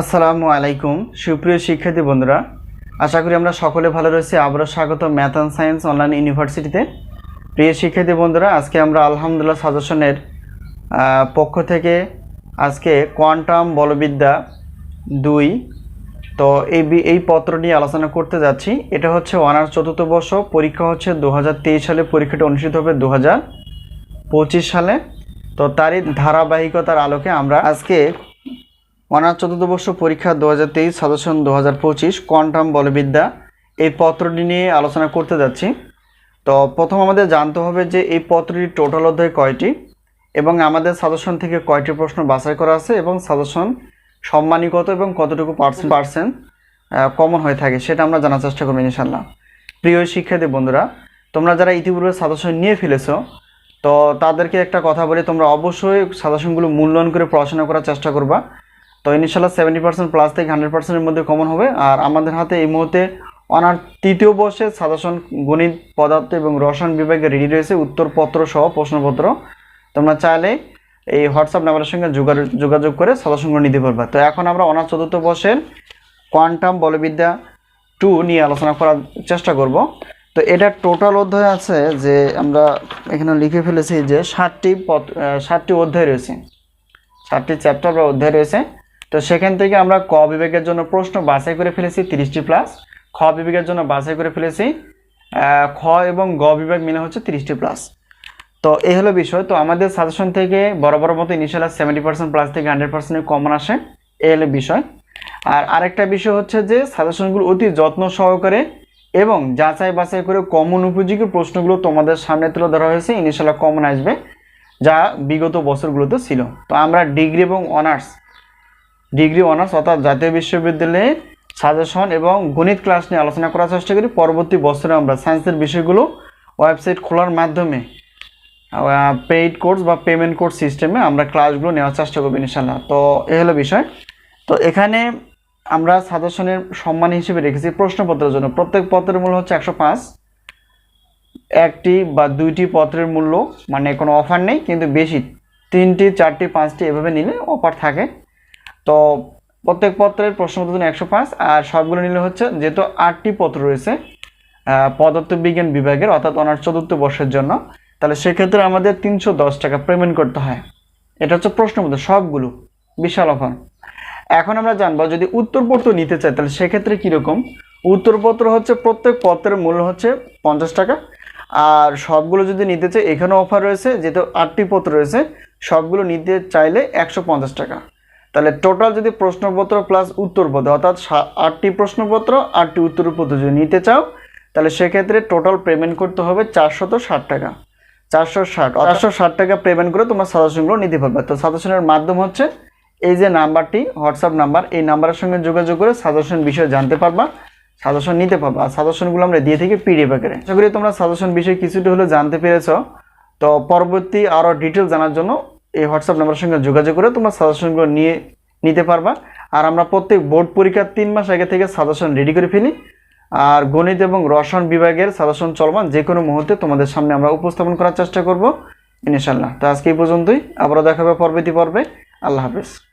আসসালামু আলাইকুম। সুপ্রিয় শিক্ষার্থী বন্ধুরা, আশা করি আমরা সকলে ভালো রয়েছি। আবারও স্বাগত ম্যাথ অ্যান্ড সায়েন্স অনলাইন ইউনিভার্সিটিতে। প্রিয় শিক্ষার্থী বন্ধুরা, আজকে আমরা আলহামদুলিল্লাহ সাজেশনের পক্ষ থেকে আজকে কোয়ান্টাম বলবিদ্যা দুই। তো এই এই পত্র নিয়ে আলোচনা করতে যাচ্ছি। এটা হচ্ছে অনার্স চতুর্থ বর্ষ, পরীক্ষা হচ্ছে দু হাজার তেইশ সালে, পরীক্ষাটা অনুষ্ঠিত হবে দু সালে। তো তারই ধারাবাহিকতার আলোকে আমরা আজকে অনার্স চতুর্থ বর্ষ পরীক্ষা দু হাজার তেইশ সাজেশন দু হাজার পঁচিশ, কোয়ান্টাম বলবিদ্যা। এই পত্রটি নিয়ে আলোচনা করতে যাচ্ছি। তো প্রথম আমাদের জানতে হবে যে এই পত্রটির টোটাল অধ্যায় কয়টি এবং আমাদের সাজেশন থেকে কয়টি প্রশ্ন বাছাই করা আছে এবং সাজেশন সম্মানিকত এবং কতটুকু পার্সেন্ট পার্সেন্ট কমন হয়ে থাকে সেটা আমরা জানার চেষ্টা করব ইনশাল্লাহ প্রিয় শিক্ষার্থী বন্ধুরা, তোমরা যারা ইতিপূর্বে সাজেশন নিয়ে ফেলেছো, তো তাদেরকে একটা কথা বলি, তোমরা অবশ্যই সাজেশনগুলো মূল্যায়ন করে পড়াশোনা করার চেষ্টা করবা। তো ইনশাল্লাহ সেভেন্টি পার্সেন্ট প্লাস থেকে হান্ড্রেড পার্সেন্টের মধ্যে কমন হবে। আর আমাদের হাতে এই মুহূর্তে অনার তৃতীয় বর্ষে সাজেশন গণিত পদার্থ এবং রসায়ন বিভাগে রেডি রয়েছে উত্তরপত্র সহ প্রশ্নপত্র। তোমরা চাইলে এই হোয়াটসঅ্যাপ নাম্বারের সঙ্গে যোগাযোগ করে সাজেশনগুলো নিতে পারবা। তো এখন আমরা অনার চতুর্থ বর্ষের কোয়ান্টাম বলবিদ্যা টু নিয়ে আলোচনা করার চেষ্টা করব। তো এটা টোটাল অধ্যায় আছে যে আমরা এখানে লিখে ফেলেছি যে ষাটটি আহ, ষাটটি অধ্যায় রয়েছে। ষাটটি চ্যাপ্টার বা অধ্যায় রয়েছে। তো সেখান থেকে আমরা ক বিভাগের জন্য প্রশ্ন বাছাই করে ফেলেছি তিরিশটি প্লাস খ বিভাগের জন্য বাছাই করে ফেলেছি খ এবং গ বিভাগ মিলে হচ্ছে তিরিশটি প্লাস তো এই হলো বিষয়। তো আমাদের সাজেশন থেকে বড় বড় মতো ইনিশিয়াল সেভেন্টি পার্সেন্ট প্লাস থেকে হান্ড্রেড পার্সেন্ট কমন আসে। এই হলো বিষয়। আর আরেকটা বিষয় হচ্ছে যে সাজেশনগুলো অতি যত্ন সহকারে এবং যাচাই বাছাই করে কমন উপযোগী প্রশ্নগুলো তোমাদের সামনে তুলে ধরা হয়েছে। ইনিশিয়াল কমন আসবে, যা বিগত বছরগুলোতে ছিল। তো আমরা ডিগ্রি এবং অনার্স ডিগ্রি অনার্স অর্থাৎ জাতীয় বিশ্ববিদ্যালয়ে সাজেশন এবং গণিত ক্লাস নিয়ে আলোচনা করার চেষ্টা করি। পরবর্তী বছরে আমরা সায়েন্সের বিষয়গুলো ওয়েবসাইট খোলার মাধ্যমে পেইড কোর্স বা পেমেন্ট কোর্স সিস্টেমে আমরা ক্লাসগুলো নেওয়ার চেষ্টা করব ইনশাল্লাহ তো এ হলো বিষয়। তো এখানে আমরা সাজেশনের সম্মান হিসেবে রেখেছি প্রশ্নপত্রের জন্য। প্রত্যেক পত্রের মূল্য হচ্ছে একশো পাঁচ। একটি বা দুইটি পত্রের মূল্য মানে কোনো অফার নেই, কিন্তু বেশি, তিনটি, চারটি, পাঁচটি এভাবে নিলে অফার থাকে। তো প্রত্যেক পত্রের প্রশ্নপত্রের জন্য একশো পাঁচ, আর সবগুলো নিলে হচ্ছে যেহেতু আটটি পত্র রয়েছে পদার্থবিজ্ঞান বিভাগের, অর্থাৎ অনার্স চতুর্থ বর্ষের জন্য, তাহলে সেক্ষেত্রে আমাদের তিনশো দশ টাকা পেমেন্ট করতে হয়। এটা হচ্ছে প্রশ্নপত্র সবগুলো, বিশাল অফার। এখন আমরা জানব, যদি উত্তরপত্র নিতে চাই, তাহলে সেক্ষেত্রে কীরকম? উত্তরপত্র হচ্ছে প্রত্যেক পত্রের মূল্য হচ্ছে পঞ্চাশ টাকা, আর সবগুলো যদি নিতে চাই, এখানেও অফার রয়েছে, যেহেতু আটটি পত্র রয়েছে, সবগুলো নিতে চাইলে একশো পঞ্চাশ টাকা। তাহলে টোটাল যদি প্রশ্নপত্র প্লাস উত্তরপত্র, অর্থাৎ আটটি প্রশ্নপত্র, আটটি উত্তরপত্র যদি নিতে চাও, তাহলে সেক্ষেত্রে টোটাল পেমেন্ট করতে হবে চারশত ষাট টাকা। চারশো ষাট চারশো ষাট টাকা পেমেন্ট করে তোমার সাজেশনগুলো নিতে পারবে। তো সাজেশনের মাধ্যম হচ্ছে এই যে নাম্বারটি হোয়াটসঅ্যাপ নাম্বার, এই নাম্বারের সঙ্গে যোগাযোগ করে সাজেশন বিষয়ে জানতে পারবা সাজেশন নিতে পারবা। আর সাজেশনগুলো আমরা দিয়ে থাকি পিডিএফ আকারে। আশা করি তোমরা সাজেশন বিষয়ে কিছুটা হলে জানতে পেরেছ। তো পরবর্তী আরও ডিটেল জানার জন্য এই হোয়াটসঅ্যাপ নাম্বারের সঙ্গে যোগাযোগ করে তোমরা সাজেশনগুলো নিয়ে নিতে পারবা। আর আমরা প্রত্যেক বোর্ড পরীক্ষার তিন মাস আগে থেকে সাজেশন রেডি করে ফেলি। আর গণিত এবং রসায়ন বিভাগের সাজেশন চলমান যে কোনো মুহূর্তে তোমাদের সামনে আমরা উপস্থাপন করার চেষ্টা করব ইনশাল্লাহ তো আজকে এই পর্যন্তই। আবারও দেখাবে পরবর্তী পর্বে। আল্লাহ হাফেজ।